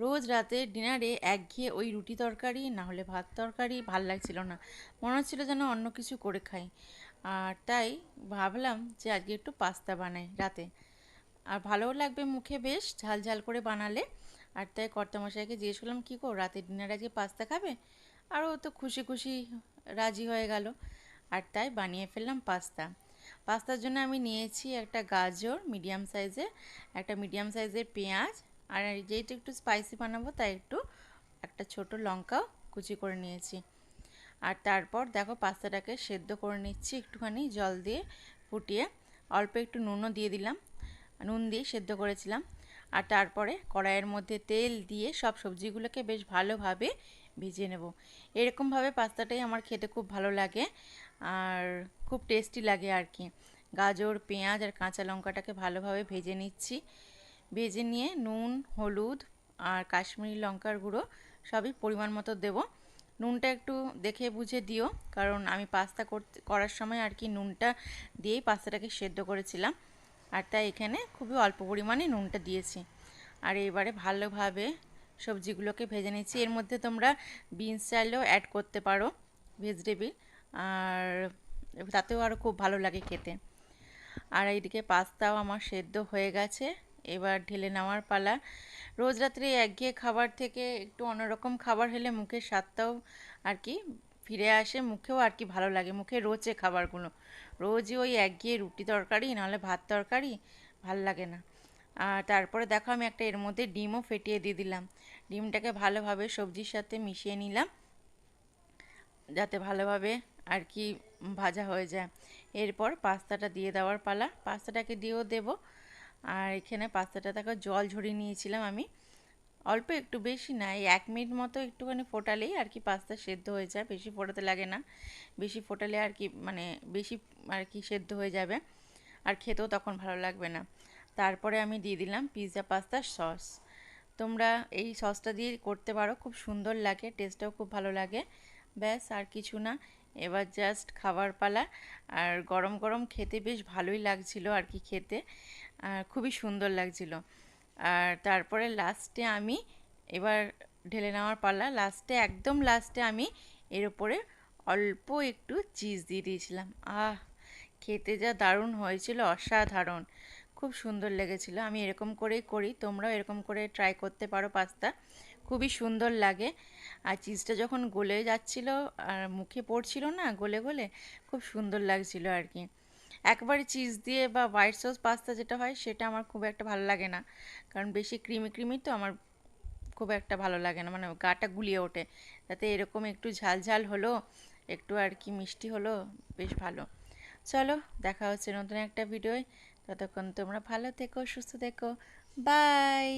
রোজ রাতে ডিনারে একঘেয়ে ওই রুটি তরকারি, না হলে ভাত তরকারি, ভালো লাগছিল না। মনে হচ্ছিল যেন অন্য কিছু করে খাই। আর তাই ভাবলাম যে আজকে একটু পাস্তা বানাই রাতে। আর ভালোও লাগবে মুখে বেশ, ঝাল ঝাল করে বানালে। আর তাই কর্তামশাইকে জিজ্ঞেস করলাম, কী কো রাতে ডিনারে আজকে পাস্তা খাবে? আর ও তো খুশি খুশি রাজি হয়ে গেল। আর তাই বানিয়ে ফেললাম পাস্তা। পাস্তার জন্য আমি নিয়েছি একটা গাজর মিডিয়াম সাইজের একটা মিডিয়াম সাইজের পেঁয়াজ আর যেটা একটু স্পাইসি বানাবো, তাই একটু একটা ছোট লঙ্কাও কুচি করে নিয়েছি। আর তারপর দেখো পাস্তাটাকে সেদ্ধ করে নিচ্ছি একটুখানি জল দিয়ে ফুটিয়ে। অল্প একটু নুনও দিয়ে দিলাম, নুন দিয়ে সেদ্ধ করেছিলাম। আর তারপরে কড়াইয়ের মধ্যে তেল দিয়ে সব সবজিগুলোকে বেশ ভালোভাবে ভিজিয়ে নেব। এরকমভাবে পাস্তাটাই আমার খেতে খুব ভালো লাগে আর খুব টেস্টি লাগে আর কি। গাজর, পেঁয়াজ আর কাঁচা লঙ্কাটাকে ভালোভাবে ভেজে নিচ্ছি। ভেজে নিয়ে নুন, হলুদ আর কাশ্মীরি লঙ্কার গুঁড়ো সবই পরিমাণ মতো দেবো। নুনটা একটু দেখে বুঝে দিও, কারণ আমি পাস্তা করতে, করার সময় আর কি নুনটা দিয়েই পাস্তাটাকে সেদ্ধ করেছিলাম। আর তাই এখানে খুবই অল্প পরিমাণে নুনটা দিয়েছি। আর এবারে ভালোভাবে সবজিগুলোকে ভেজে নিচ্ছি এর মধ্যে তোমরা বিনস চাইলেও অ্যাড করতে পারো ভেজিটেবিল আর তাতেও আরও খুব ভালো লাগে খেতে। আর এইদিকে পাস্তাও আমার সেদ্ধ হয়ে গেছে। এবার ঢেলে নেওয়ার পালা। রোজ রাত্রে একঘেয়ে খাবার থেকে একটু অন্যরকম খাবার হলে মুখের স্বাদটাও আর কি ফিরে আসে, মুখেও আর কি ভালো লাগে, মুখে রোচে খাবারগুলো। রোজই ওই একঘেয়ে রুটি তরকারি, নাহলে ভাত তরকারি, ভালো লাগে না। আর তারপরে দেখো আমি একটা এর মধ্যে ডিমও ফেটিয়ে দিয়ে দিলাম। ডিমটাকে ভালোভাবে সবজির সাথে মিশিয়ে নিলাম। যাতে ভালোভাবে আর কি ভাজা হয়ে যায়। এরপর পাস্তাটা দিয়ে দেওয়ার পালা। পাস্তাটাকে দিয়েও দেবো। আর এখানে পাস্তাটা দেখো, জল ঝরিয়ে নিয়েছিলাম আমি। অল্প একটু বেশি না, এই এক মিনিট মতো একটুখানি ফোটালেই আর কি পাস্তা সেদ্ধ হয়ে যায়, বেশি ফোটাতে লাগে না। বেশি ফোটালে আর কি মানে বেশি আর কি সেদ্ধ হয়ে যাবে, আর খেতেও তখন ভালো লাগবে না। তারপরে আমি দিয়ে দিলাম পিৎজা পাস্তার সস। তোমরা এই সসটা দিয়ে করতে পারো, খুব সুন্দর লাগে টেস্টটাও খুব ভালো লাগে। ব্যাস, আর কিছু না, এবার জাস্ট খাবার পালা। আর গরম গরম খেতে বেশ ভালোই লাগছিল আর কি খেতে। আর খুবই সুন্দর লাগছিল। আর তারপরে লাস্টে আমি এবার ঢেলে নেওয়ার পাল্লা লাস্টে একদম লাস্টে আমি এর উপরে অল্প একটু চিজ দিয়ে দিয়েছিলাম। আহ, খেতে যা দারুণ হয়েছিল, অসাধারণ। খুব সুন্দর লেগেছিল। আমি এরকম করেই করি। তোমরাও এরকম করে ট্রাই করতে পারো পাস্তা খুবই সুন্দর লাগে। আর চিজটা যখন গলে যাচ্ছিল, আর মুখে পড়ছিল না, গলে গলে, খুব সুন্দর লাগছিল আর কি। একবারে চিজ দিয়ে বা হোয়াইট সস পাস্তা যেটা হয়, সেটা আমার খুব একটা ভালো লাগে না। কারণ বেশি ক্রিমি ক্রিমি তো আমার খুব একটা ভালো লাগে না। মানে গাটা গুলিয়ে ওঠে। তাতে এরকম একটু ঝাল ঝাল হলো, একটু আর কি মিষ্টি হলো, বেশ ভালো। চলো, দেখা হচ্ছে নতুন একটা ভিডিওয়। ততক্ষণ তোমরা ভালো থেকো, সুস্থ থেকো। বাই!